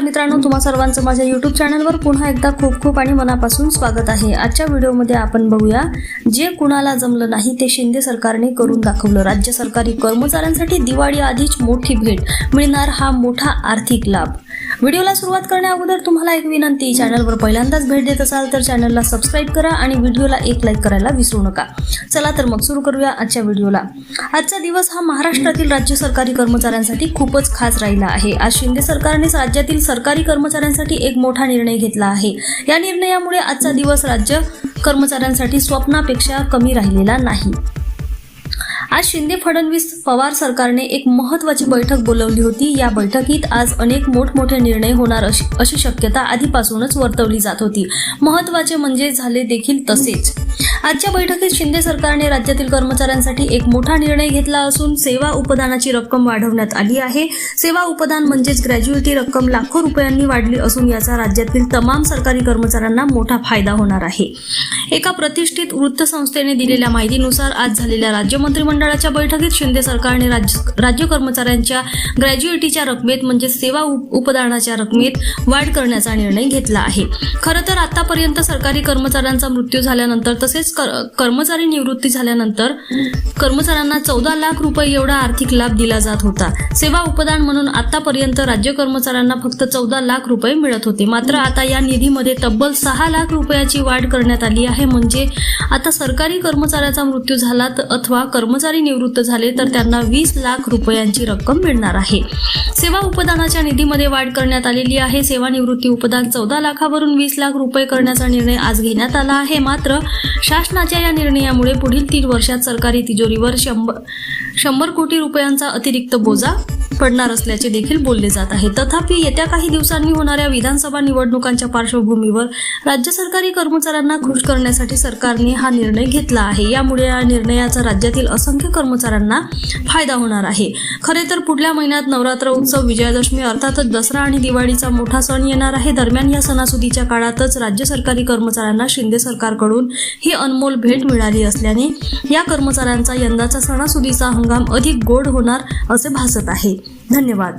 मित्रांनो तुम्हा सर्वांचं माझ्या युट्यूब चॅनलवर पुन्हा एकदा खूप खूप आणि मनापासून स्वागत आहे. आजच्या व्हिडिओमध्ये आपण बघूया जे कुणाला जमलं नाही ते शिंदे सरकारने करून दाखवलं. राज्य सरकारी कर्मचाऱ्यांसाठी दिवाळी आधीच मोठी भेट. मिळणार हा मोठा आर्थिक लाभ. व्हिडिओला सुरुवात करण्याअगोदर तुम्हाला एक विनंती चॅनलवर पहिल्यांदाच भेट देत असाल तर चॅनलला सबस्क्राईब करा आणि व्हिडिओला एक लाईक करायला विसरू नका. चला तर मग सुरू करूया आजच्या व्हिडिओला. आजचा दिवस हा महाराष्ट्रातील राज्य सरकारी कर्मचाऱ्यांसाठी खूपच खास राहिला आहे. आज शिंदे सरकारने राज्यातील सरकारी कर्मचाऱ्यांसाठी एक मोठा निर्णय घेतला आहे. या निर्णयामुळे आजचा दिवस राज्य कर्मचाऱ्यांसाठी स्वप्नापेक्षा कमी राहिलेला नाही. आज शिंदे फडणवीस पवार सरकारने एक महत्वाची बैठक बोलवली होती. या बैठकीत आज अनेक मोठमोठे निर्णय होणार अशी अशी शक्यता आधीपासूनच वर्तवली जात होती. महत्त्वाचे म्हणजे झाले देखील तसेच. आजच्या बैठकीत शिंदे सरकारने राज्यातील कर्मचाऱ्यांसाठी एक मोठा निर्णय घेतला असून सेवा उपदानाची रक्कम वाढवण्यात आली आहे. सेवा उपदान म्हणजेच ग्रॅज्युएटी रक्कम लाखो रुपयांनी वाढली असून याचा राज्यातील तमाम सरकारी कर्मचाऱ्यांना मोठा फायदा होणार आहे. एका प्रतिष्ठित वृत्तसंस्थेने दिलेल्या माहितीनुसार आज झालेल्या राज्य मंत्रिमंडळाच्या बैठकीत शिंदे सरकारने राज्य राज्य कर्मचाऱ्यांच्या ग्रॅज्युएटीच्या रकमेत म्हणजे सेवा उप- उपदानाच्या रकमेत वाढ करण्याचा निर्णय घेतला आहे. खरं तर आतापर्यंत सरकारी कर्मचाऱ्यांचा मृत्यू झाल्यानंतर तसेच तसेच कर्मचारी निवृत्ती झाल्यानंतर कर्मचाऱ्यांना चौदा लाख रुपये एवढा आर्थिक लाभ दिला जात होता. सेवा उपदान म्हणून आतापर्यंत राज्य कर्मचाऱ्यांना फक्त चौदा लाख रुपये मिळत होते. मात्र आता या निधीमध्ये तब्बल सहा लाख रुपयाची वाढ करण्यात आली आहे. म्हणजे आता सरकारी कर्मचाऱ्याचा मृत्यू झाला अथवा कर्मचारी निवृत्त झाले तर त्यांना वीस लाख रुपयांची रक्कम मिळणार आहे. सेवा उपदानाच्या निधीमध्ये वाढ करण्यात आलेली आहे. सेवानिवृत्ती उपदान चौदा लाखावरून वीस लाख रुपये करण्याचा निर्णय आज घेण्यात आला आहे. मात्र शासनाच्या या निर्णयामुळे पुढील तीन वर्षात सरकारी तिजोरीवर शंभर शंभर कोटी रुपयांचा अतिरिक्त बोजा पडणार असल्याचे देखील बोलले जात आहे. तथापि येत्या काही दिवसांनी होणाऱ्या विधानसभा निवडणुकांच्या पार्श्वभूमीवर राज्य सरकारी कर्मचाऱ्यांना खुश करण्यासाठी सरकारने हा निर्णय घेतला आहे. यामुळे या निर्णयाचा राज्यातील असंख्य कर्मचाऱ्यांना फायदा होणार आहे. खरे तर पुढल्या महिन्यात नवरात्र उत्सव विजयादशमी अर्थातच दसरा आणि दिवाळीचा मोठा सण येणार आहे. दरम्यान या सणासुदीच्या काळातच राज्य सरकारी कर्मचाऱ्यांना शिंदे सरकारकडून ही अनमोल भेट मिळाली असल्याने या कर्मचाऱ्यांचा यंदाचा सणासुदीचा हंगाम अधिक गोड होणार असे भासत आहे. धन्यवाद.